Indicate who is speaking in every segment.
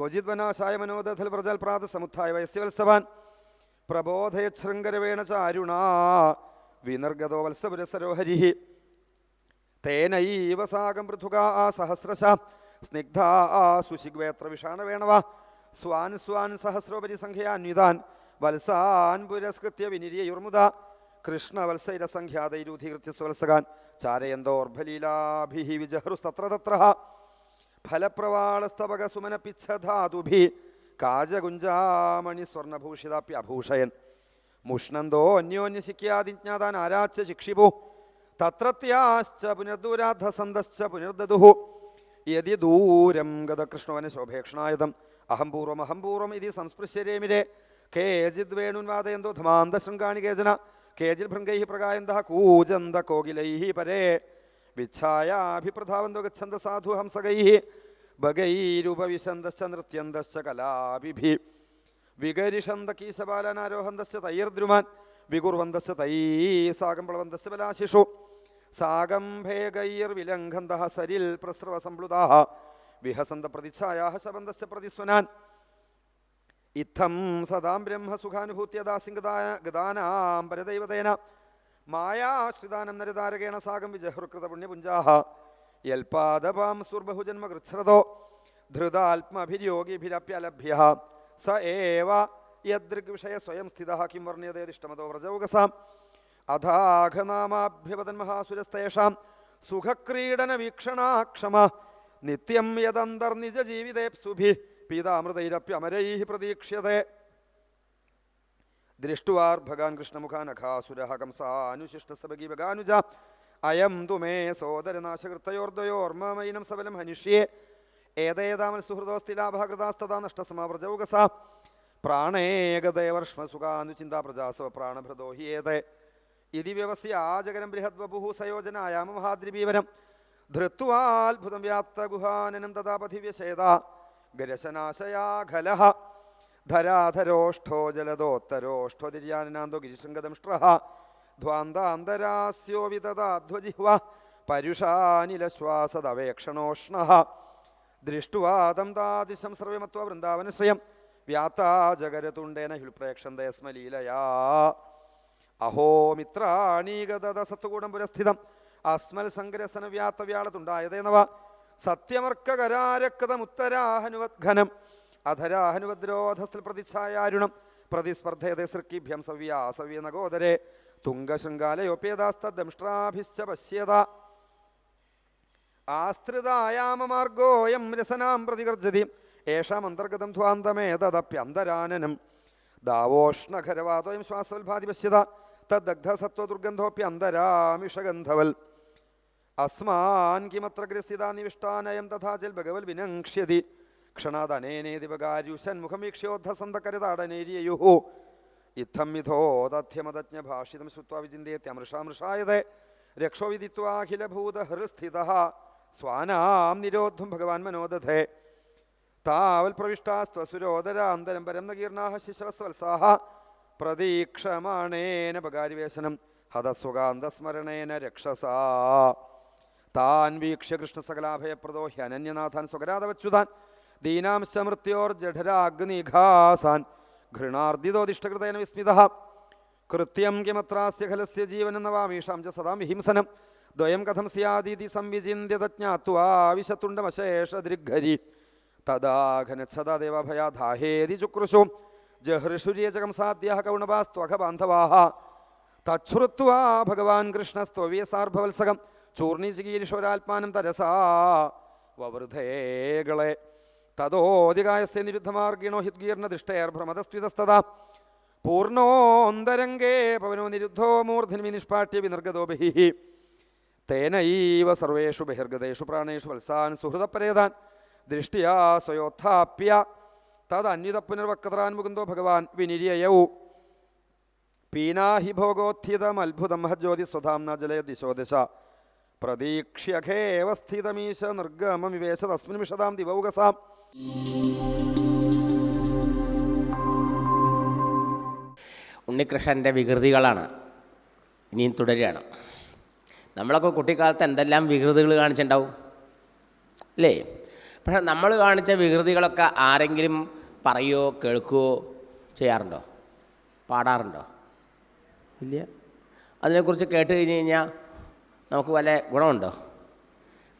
Speaker 1: ക്വചിദ്വനാശായ മനോദധൽ പ്രജാൽ പ്രാത സമുത്ഥായ വയസ്യവത്സവാൻ പ്രബോധയശൃംഗരവേണ ചാരുണാ വിനർഗതോ വത്സപുരസരോഹരി തേനൈവ സാകം പൃഥുക ആ സഹസ്രശ സ്നിഗ്ധ ആ സുശിഗ്വേത്ര വിഷാണവേണവ swan swan സഹസ്രോപരി സംഖ്യാന്വിതാൻ വത്സാൻ പുരസ്കൃത്യ വിനിര്യയുർമുദ കൃഷ്ണവത്സൈരസംഖ്യാതൈരൂധീകൃത്യ സ്വത്സകാൻ ചാരയന്തോർഭലീലാഭി വിജഹൃസ്തത്ര തത്ര ഫലപ്രവാളസ്തവക സുമന പിച്ഛധാതുഭി കാജകുഞ്ചാമണി സ്വർണഭൂഷിതാപ്യഭൂഷയൻ മുഷ്ണന്തോ അന്യോന്യശിക്യാതിജ്ഞാതാൻ ആരാച്ച ശിക്ഷിപു തത്രത്യാശ്ച പുനർദൂരാധസന്തശ്ച പുനർദദുഹു. യതി ദൂരം ഗതകൃഷ്ണവന ശോഭേക്ഷണായതം അഹംപൂർവം അഹംപൂർവം ഇതി സംസ്പൃശ്യരേമിരെ കേജിദ് വേണുൻവാദയന്തോ ധമാന്തശൃംഗാണി കേചന. കേജിൽ ഭൃംഗൈ പ്രകായന്ത കൂജന്ത കോകിലൈ പരേ. വിച്ഛായാഭിപ്രധാവന്തോ ഗച്ഛന്ത സാധു ഹംസകൈ ഭഗൈരുപവിശന്തശ്ച നൃത്യന്തശ്ച കലാഭിഭി വികരിഷന്ത തൈർദ്രുമാൻ വികുർവന്തശ്ച തൈ ബലാശിഷു സാകം ഭേഗൈർവിലംഘന്ത സരിൽ പ്രസ്രവ വിഹസന്ത പ്രതിച്ഛായാ ശബന്തശ്ച പ്രതിസ്വനാൻ ഇത്തം സദാം ഗദാനാം പരദൈവതേന മായാശ്രിതാനം നരതാരകേണ സാഗം വിജഹൃകൃത പുണ്യപുഞ്ചാഹ യൽപാദപാം സുർബഹുജന്മ കൃച്ഛ്രതോ ധൃതാത്മഭിരോഗിഭിരപ്യലഭ്യ. സ ഏവ യദൃഗ്വിഷയ സ്വയം സ്ഥിത കിം വർണ്യതേതിഷ്ടമതോ വ്രജൗകസാം. അഥാഘനാമാഭ്യവതൻ മഹാസുരസ്തേഷാം സുഖക്രീഡന വീക്ഷണാക്ഷമ നിത്യം യദന്തർനിജ ജീവിതേപ്സുഭി പീതാമൃതൈരപ്യമരൈ പ്രതീക്ഷ്യത്തെ ദൃഷ്ടുവാർഭഗാൻ കൃഷ്ണമുഖാനഖാസുര കംസാനുശിഷ്ടസഭഗീവഗാനുജ അയം തു മേ സോദരനാശകൃത്തയോർദ്വയോർമ്മമൈനം സബലം ഹനിഷ്യേ ഏതേതാമൽ സുഹൃദോസ്തിലാഭകൃതാസ്തഥാ നഷ്ടസമാവ്രജൗകസ പ്രാണേകദേവർഷ്മസുഖാനുചിന്താ പ്രജാസവ പ്രാണഭൃതോ ഹി ഏതേ ഇതി വ്യവസ്യ ആജകരം ബൃഹദ്വപുഹു സയോജനായാമ മഹാദ്രിപീവനം ധൃത്വാത്ഭുതം വ്യാപ്ത ഗുഹാനനം തഥാ ഗരശനാശയാഖലഃ ധരാധരോഷ്ഠോ ജലദോത്തരോഷ്ഠോതിര്യാനനാന്തോ ഗിരിശൃംഗദംഷ്ട്ര ധ്വാന്താന്തരാസ്യോ വിതദാധ്വജിഹ്വ പരുഷാനിലശ്വാസദവേക്ഷണോഷ്ണ ദൃഷ്ടുവാദം താദിശം സർവമത്വ വൃന്ദാവനശ്രയം വ്യാത്താ ജഗരതുണ്ടേന ഹുൽപ്രേക്ഷന്തേ സ്മ ലീലയാ അഹോ മിത്രാണീഗത സത്വകൂടം പുരസ്ഥിതം അസ്മൽ സങ്കരസന വ്യാത്തവ്യാളതുണ്ടായതേനവ സത്യമർക്കകരാരക്കതമുത്തരാഹനുവദ്ഘനം അധരാഹനുവദ്രോധസ്ഥൽ പ്രതിച്ഛായാരുണം പ്രതിസ്പർദ്ധയതേ സൃക്കിഭ്യം സവ്യാസവ്യ നഗോദരെ. തുംഗശൃംഗാലയോപ്യതാസ്തദംഷ്ട്രാഭിശ്ച പശ്യത. ആസ്ത്രിതായാമമാർഗോയം രസനാം പ്രതികർജതി. ഏഷാം അന്തർഗതം ധ്വാന്തമേതദപ്യന്തരാനനം ദാവോഷ്ണഖരവാതോയം ശ്വാസവൽഭാതി പശ്യത. തദ്ദഗ്ധസത്വദുർഗന്ധോപ്യന്തരാമിഷഗന്ധവൽ. അസ്മാൻ കിമത്ര ഗ്രസ്ഥിതാ നിവിഷ്ടാനയം തഥാ ചൽ ഭഗവൽ വിനങ്ക്ഷ്യതി വീക്ഷ്യോദ്ധസന്തകരതാടനേര്യയുഹു ഇത്തം വിധോ തഥ്യമതജ്ഞ ഭാഷിതം ശ്രുത്വാ രക്ഷോ വിദിത്വാഖിലഭൂതഹൃസ്ഥിത സ്വാനാം നിരോദ്ധും ഭഗവാൻ മനോദധേ. താവൽ പ്രവിഷ്ടാസ്ത്വസുരോദരാന്തരം പരം നകീർണാഹ ശിശവസ്വത്സാഹ പ്രതീക്ഷമാണേന പകാരിവേശനം ഹതസ്വകാന്തസ്മരണേന രക്ഷസാ. താൻ വീക്ഷ്യ കൃഷ്ണസകലാഭയപ്രദോ ഹ്യനന്യനാഥാൻ സ്വകരാതവച്യുതാൻ ദീനാംശ മൃത്യോർജഠരാഗ്നിഘാസാൻ ഘൃണാർദ്ദിതോദിഷ്ടകൃതേന വിസ്മിത. കൃത്യം കിമത്രാസ്യ ഖലസ്യ ജീവനെന്ന വാമീഷാം ച സദാം വിഹിംസനം. ദ്വയം കഥം സ്യാദീതി സംവിചിന്യത ദൃഗരി വിശത്തുണ്ടമശേഷദൃഘരി തദാ ഘനച്ഛതാ ദേവഭയാധാഹേതി ചുക്രുശു ജഹൃഷുര്യചകം സാധ്യ കൗണവാസ്ത്വഖ ബാന്ധവാഹ. തച്ഛ്രുത്വാ ഭഗവാൻ കൃഷ്ണസ്ത്വവ്യസാർഭവത്സകം ചൂർണിചികീരിഷോരാത്മാനം തരസാ. വവൃധേകളെ തതോധികായസ്യ നിരുദ്ധമാർഗിണോ ഹിദ്ഗീർണ ദൃഷ്ടേർഭ്രമതസ്ത്വിതസ്തത പൂർണോന്തരംഗേ പവനോ നിരുദ്ധോ മൂർധന്മി നിഷ്പാട്യ വിനിർഗതോ ബഹി. തേനൈവ സർവേഷു ബഹിർഗതേഷു പ്രാണേഷു വത്സാൻ സുഹൃതപരേതാൻ. ദൃഷ്ടിയാ സ്വയോത്ഥാപ്യ. തദന്യുത പുനർവക്തറാൻ മുകുന്ദോ ഭഗവാൻ വിനിര്യയൗ. പീനാഹി ഭോഗോത്ഥിതമത്ഭുതം ഹജ്യോതി ദിശോ ദിശ പ്രതീക്ഷ്യഖേവ സ്ഥിതമീശ നിർഗമമിവേശ തസ്മിൻ വിഷദാം ദിവൗകസാം.
Speaker 2: ഉണ്ണികൃഷ്ണന്റെ വികൃതികളാണ് ഇനിയും തുടരുകയാണ്. നമ്മളൊക്കെ കുട്ടിക്കാലത്ത് എന്തെല്ലാം വികൃതികൾ കാണിച്ചിട്ടുണ്ടാവും? അല്ലേ? പക്ഷേ നമ്മൾ കാണിച്ച വികൃതികളൊക്കെ ആരെങ്കിലും പറയുകയോ കേൾക്കുകയോ ചെയ്യാറുണ്ടോ? പാടാറുണ്ടോ? ഇല്ല. അതിനെക്കുറിച്ച് കേട്ട് കഴിഞ്ഞ് കഴിഞ്ഞാൽ നമുക്ക് വല്ല ഗുണമുണ്ടോ?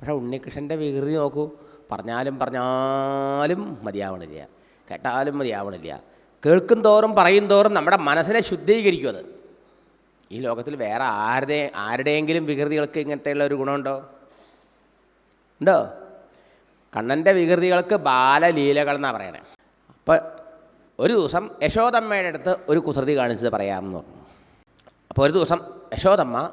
Speaker 2: പക്ഷേ ഉണ്ണികൃഷ്ണന്റെ വികൃതി നോക്കൂ. പറഞ്ഞാലും പറഞ്ഞാലും മതിയാവണില്ല. കേട്ടാലും മതിയാവണില്ല. കേൾക്കും തോറും പറയും തോറും നമ്മുടെ മനസ്സിനെ ശുദ്ധീകരിക്കും അത്. ഈ ലോകത്തിൽ വേറെ ആരുടെ ആരുടെയെങ്കിലും വികൃതികൾക്ക് ഇങ്ങനത്തെയുള്ള ഒരു ഗുണമുണ്ടോ? ഉണ്ടോ? കണ്ണന്റെ വികൃതികൾക്ക് ബാലലീലകൾ എന്നാണ് പറയണേ. അപ്പോൾ ഒരു ദിവസം യശോദമ്മയുടെ അടുത്ത് ഒരു കുസൃതി കാണിച്ചത് പറയാമെന്ന് പറഞ്ഞു. അപ്പോൾ ഒരു ദിവസം യശോദമ്മ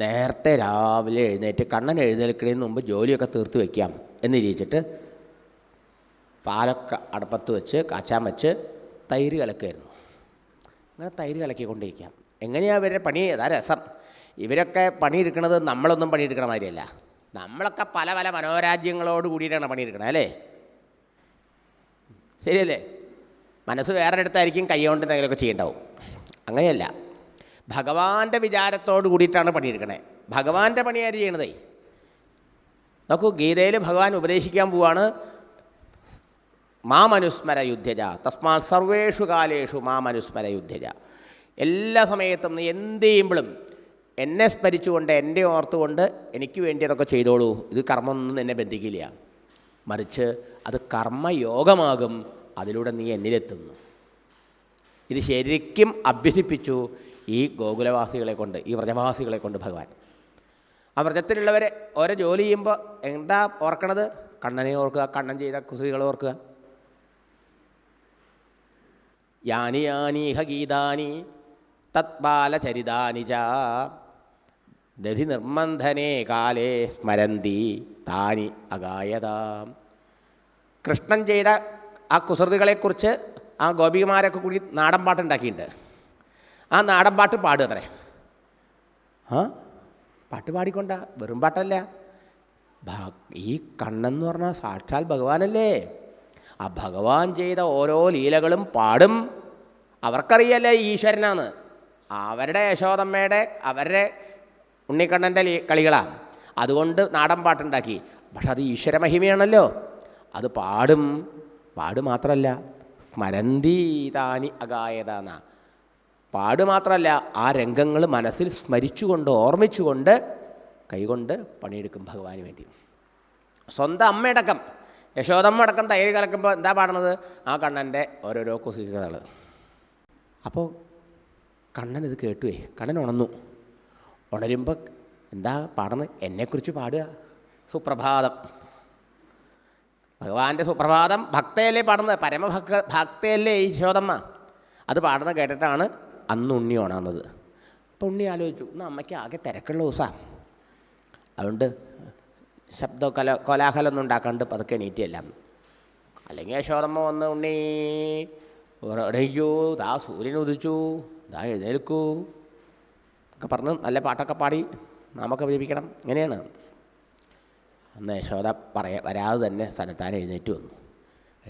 Speaker 2: നേരത്തെ രാവിലെ എഴുന്നേറ്റ് കണ്ണൻ എഴുന്നേൽക്കുന്നതിന് മുമ്പ് ജോലിയൊക്കെ തീർത്ത് വയ്ക്കാം എന്ന് ഇരിച്ചിട്ട് പാലൊക്കെ അടുപ്പത്ത് വെച്ച് കാച്ചാൻ വെച്ച് തൈര് കലക്കുമായിരുന്നു. അങ്ങനെ തൈര് കലക്കിക്കൊണ്ടിരിക്കാം. എങ്ങനെയാണ് ഇവരുടെ പണി? അതാ രസം. ഇവരൊക്കെ പണിയെടുക്കുന്നത് നമ്മളൊന്നും പണിയെടുക്കണ മാതിരിയല്ല. നമ്മളൊക്കെ പല പല മനോരാജ്യങ്ങളോട് കൂടിയിട്ടാണ് പണിയെടുക്കണത് അല്ലേ? ശരിയല്ലേ? മനസ്സ് വേറെ അടുത്തായിരിക്കും കൈ കൊണ്ട് എന്തെങ്കിലുമൊക്കെ ചെയ്യണ്ടാവും. അങ്ങനെയല്ല. ഭഗവാന്റെ വിചാരത്തോട് കൂടിയിട്ടാണ് പണിയെടുക്കണേ. ഭഗവാന്റെ പണിയാര് ചെയ്യണതേ? നോക്കൂ ഗീതയിൽ ഭഗവാൻ ഉപദേശിക്കാൻ പോവാണ്. മാമനുസ്മര യുദ്ധജ തസ്മാ സർവേഷു കാലേഷു മാമനുസ്മര യുദ്ധജ എല്ലാ സമയത്തും നീ എന്ത് ചെയ്യുമ്പോഴും എന്നെ സ്മരിച്ചുകൊണ്ട് എന്നെ ഓർത്തുകൊണ്ട് എനിക്ക് വേണ്ടി അതൊക്കെ ചെയ്തോളൂ. ഇത് കർമ്മമൊന്നും എന്നെ ബന്ധിക്കില്ല. മറിച്ച് അത് കർമ്മയോഗമാകും. അതിലൂടെ നീ എന്നിലെത്തുന്നു. ഇത് ശരിക്കും അഭ്യസിപ്പിച്ചു. ഈ ഗോകുലവാസികളെ കൊണ്ട് ഈ വ്രജവാസികളെ കൊണ്ട് ഭഗവാൻ. ആ വ്രജത്തിലുള്ളവരെ ഓരോ ജോലി ചെയ്യുമ്പോൾ എന്താ ഓർക്കണത്? കണ്ണനെ ഓർക്കുക കണ്ണൻ ചെയ്ത കുസൃതികൾ ഓർക്കുക. യാനി യാനീഹ ഗീതാനി തത്ബാലചരിതാനി ദധി നിർമ്മന്ധനേ കാലേ സ്മരന്തി താനി അഗായതാം. കൃഷ്ണൻ ചെയ്ത ആ കുസൃതികളെക്കുറിച്ച് ആ ഗോപികമാരൊക്കെ കൂടി നാടൻ പാട്ടുണ്ടാക്കിയിട്ടുണ്ട്. ആ നാടൻ പാട്ട് പാടുക അത്രേ ആ? പാട്ട് പാടിക്കൊണ്ട? വെറും പാട്ടല്ല. ഈ കണ്ണെന്ന് പറഞ്ഞാൽ സാക്ഷാൽ ഭഗവാനല്ലേ. ആ ഭഗവാൻ ചെയ്ത ഓരോ ലീലകളും പാടും. അവർക്കറിയല്ലേ ഈശ്വരനാണ് അവരുടെ യശോദമ്മയുടെ അവരുടെ ഉണ്ണിക്കണ്ണന്റെ കളികളാണ് അതുകൊണ്ട് നാടൻ പാട്ടുണ്ടാക്കി. പക്ഷെ അത് ഈശ്വര മഹിമയാണല്ലോ. അത് പാടും. പാട് മാത്രമല്ല സ്മരന്തി താനി അഗായതാന്ന. പാട് മാത്രമല്ല ആ രംഗങ്ങൾ മനസ്സിൽ സ്മരിച്ചുകൊണ്ട് ഓർമ്മിച്ചുകൊണ്ട് കൈകൊണ്ട് പണിയെടുക്കും ഭഗവാന് വേണ്ടി. സ്വന്തം അമ്മയടക്കം യശോദമ്മ അടക്കം തൈര് കലക്കുമ്പോൾ എന്താ പാടുന്നത്? ആ കണ്ണന്റെ ഓരോരോ കുസുകൾ അപ്പോൾ കണ്ണൻ ഇത് കേട്ടുവേ കണ്ണൻ ഉണന്നു. ഉണരുമ്പോൾ എന്താ പാടുന്നത്? എന്നെക്കുറിച്ച് പാടുക. സുപ്രഭാതം. ഭഗവാന്റെ സുപ്രഭാതം ഭക്തയല്ലേ പാടുന്നത്? പരമഭക്ത ഭക്തയല്ലേ ഈ ശോതമ്മ അത് പാടുന്ന കേട്ടിട്ടാണ് അന്ന് ഉണ്ണി ഉണർന്നത് അപ്പോൾ ഉണ്ണി ആലോചിച്ചു ഇന്ന് അമ്മയ്ക്ക് ആകെ തിരക്കുള്ള ദിവസമാണ് അതുകൊണ്ട് ശബ്ദ കല കോലാഹലമൊന്നും ഉണ്ടാക്കാണ്ട് പതുക്കെ എണീറ്റിയല്ല അല്ലെങ്കിൽ യശോദമ്മ വന്ന് ഉണ്ണി ഉറയ്ക്കൂ ദാ സൂര്യൻ ഉദിച്ചു ദാ എഴുന്നേൽക്കൂ. ഒക്കെ പറഞ്ഞ് നല്ല പാട്ടൊക്കെ പാടി നാമൊക്കെ ജപിക്കണം ഇങ്ങനെയാണ്. അന്ന് യശോദ പറയാ വരാതെ തന്നെ സ്ഥലത്താൻ എഴുന്നേറ്റ് വന്നു.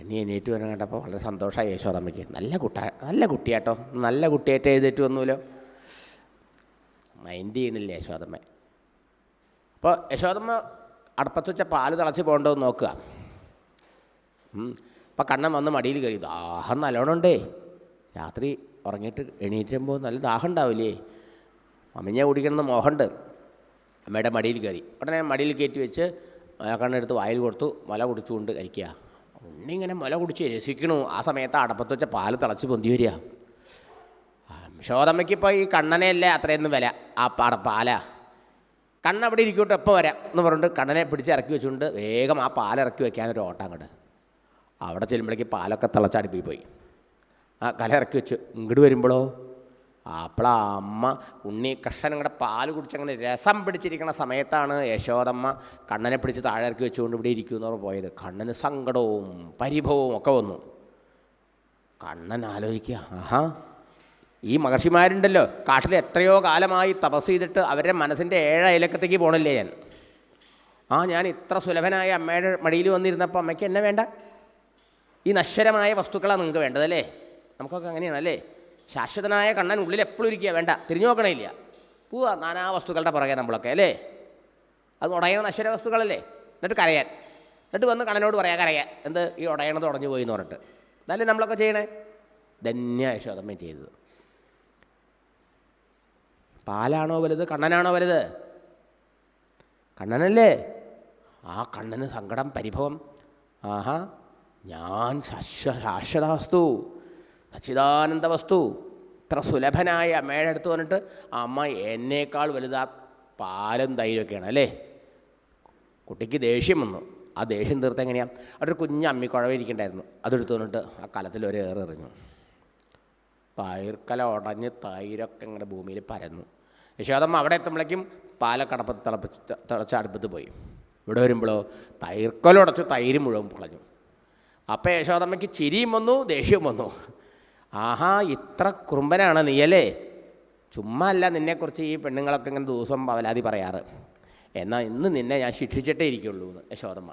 Speaker 2: എണ്ണി എണീറ്റ് വരാൻ കണ്ടപ്പോൾ വളരെ സന്തോഷമായി യശോദമ്മയ്ക്ക് നല്ല കുട്ട നല്ല കുട്ടിയാട്ടോ. നല്ല കുട്ടിയായിട്ട് എഴുതിയിട്ട് വന്നുല്ലോ മൈൻഡ് ചെയ്യണില്ല യശോദമ്മ അപ്പോൾ യശോദമ്മ അടുപ്പത്ത് വെച്ച പാൽ തിളച്ച് പോകേണ്ടതെന്ന് നോക്കുക. അപ്പം കണ്ണൻ വന്ന് മടിയിൽ കയറി ദാഹം നല്ലോണമുണ്ടേ. രാത്രി ഉറങ്ങിയിട്ട് എണീറ്റുമ്പോൾ നല്ല ദാഹം ഉണ്ടാവില്ലേ? അമ്മഞ്ഞ കുടിക്കണമെന്ന് മോഹമുണ്ട്. അമ്മയുടെ മടിയിൽ കയറി. ഉടനെ മടിയിൽ കയറ്റി വെച്ച് കണ്ണെടുത്ത് വായിൽ കൊടുത്തു മല കുടിച്ചുകൊണ്ട് കഴിക്കുക. ഇങ്ങനെ മുല കുടിച്ച് രസിക്കണു. ആ സമയത്ത് അടപ്പത്ത് വെച്ച പാൽ തിളച്ച് പൊന്തി വരിക. ശോതമ്മയ്ക്ക് ഇപ്പോൾ ഈ കണ്ണനെയല്ലേ അത്രയൊന്നും വില? ആ പാട പാല. കണ്ണ അവിടെ ഇരിക്കോട്ടെ എപ്പോൾ വരാം എന്ന് പറഞ്ഞിട്ട് കണ്ണനെ പിടിച്ച് ഇറക്കി വെച്ചുകൊണ്ട് വേഗം ആ പാൽ ഇറക്കി വെക്കാനൊരു ഓട്ടം അങ്ങോട്ട് അവിടെ ചെല്ലുമ്പോഴേക്ക് പാലൊക്കെ തിളച്ചടുപ്പിൽ പോയി. ആ കല ഇറക്കി വെച്ചു ഇങ്ങോട്ട് വരുമ്പോഴോ അപ്പോളാ അമ്മ ഉണ്ണി ഇങ്ങടെ പാൽ കുടിച്ചങ്ങനെ രസം പിടിച്ചിരിക്കുന്ന സമയത്താണ് യശോദമ്മ കണ്ണനെ പിടിച്ച് താഴെ ഇറക്കി വെച്ചുകൊണ്ട് ഇവിടെ ഇരിക്കുമെന്ന് പോയത്. കണ്ണന് സങ്കടവും പരിഭവവും ഒക്കെ വന്നു. കണ്ണൻ ആലോചിക്കുക ആഹാ ഈ മഹർഷിമാരുണ്ടല്ലോ കാട്ടിൽ എത്രയോ കാലമായി തപസ് ചെയ്തിട്ട് അവരുടെ മനസ്സിന്റെ ഏഴ അയലക്കത്തേക്ക് പോകണില്ലേ ഞാൻ. ആ ഞാൻ ഇത്ര സുലഭനായ അമ്മയുടെ മടിയിൽ വന്നിരുന്നപ്പോൾ അമ്മയ്ക്ക് എന്നെ വേണ്ട? ഈ നശ്വരമായ വസ്തുക്കളാണ് നിങ്ങൾക്ക് വേണ്ടതല്ലേ? നമുക്കൊക്കെ അങ്ങനെയാണല്ലേ ശാശ്വതനായ കണ്ണൻ ഉള്ളിൽ എപ്പോഴും ഇരിക്കുക. വേണ്ട തിരിഞ്ഞു നോക്കണില്ല പോവാ നാനാ വസ്തുക്കളുടെ പുറകെ നമ്മളൊക്കെ അല്ലേ? അത് ഉടയണ നശ്വര വസ്തുക്കളല്ലേ? എന്നിട്ട് കരയാൻ. എന്നിട്ട് വന്ന് കണ്ണനോട് പറയാ കരയാൻ. എന്ത്? ഈ ഉടയണത് ഉടഞ്ഞു പോയി എന്ന് പറഞ്ഞിട്ട്. ഇതല്ലേ നമ്മളൊക്കെ ചെയ്യണേ? ധന്യ യശോദമ്മ ചെയ്തത്. പാലാണോ വലുത്? കണ്ണനാണോ വലുത്? കണ്ണനല്ലേ? ആ കണ്ണന് സങ്കടം പരിഭവം. ആഹാ ഞാൻ ശാശ്വ ശാശ്വത സച്ചിദാനന്ദ വസ്തു ഇത്ര സുലഭനായ അമ്മയുടെ അടുത്ത് വന്നിട്ട് അമ്മ എന്നേക്കാൾ വലുതാ പാലും തൈരൊക്കെയാണ് അല്ലേ? കുട്ടിക്ക് ദേഷ്യം വന്നു. ആ ദേഷ്യം തീർത്ത് എങ്ങനെയാണ് അവിടെ ഒരു കുഞ്ഞ് അമ്മിക്കുഴവ ഇരിക്കണ്ടായിരുന്നു അതെടുത്ത് വന്നിട്ട് ആ കലത്തിൽ ഒരു ഏറ് എറിഞ്ഞു. തൈർക്കല ഉടഞ്ഞ് തൈരൊക്കെ ഇങ്ങനെ ഭൂമിയിൽ പരന്നു. യശോദമ്മ അവിടെ എത്തുമ്പോഴേക്കും പാലക്കടപ്പത്ത് തിളപ്പിച്ച് തിളച്ച അടുപ്പത്ത് പോയി. ഇവിടെ വരുമ്പോഴോ തൈർക്കല ഉടച്ചു തൈര് മുഴുവൻ പൊളഞ്ഞു. അപ്പോൾ യശോദമ്മയ്ക്ക് ചിരിയും വന്നു ദേഷ്യവും വന്നു. ആഹാ ഇത്ര കുറുമ്പനാണ് നീയല്ലേ? ചുമ്മാ അല്ല നിന്നെക്കുറിച്ച് ഈ പെണ്ണുങ്ങളൊക്കെ ഇങ്ങനെ ദിവസം പവലാതി പറയാറ്. എന്നാൽ ഇന്ന് നിന്നെ ഞാൻ ശിക്ഷിച്ചിട്ടേ ഇരിക്കുള്ളൂ എന്ന് യശോദമ്മ.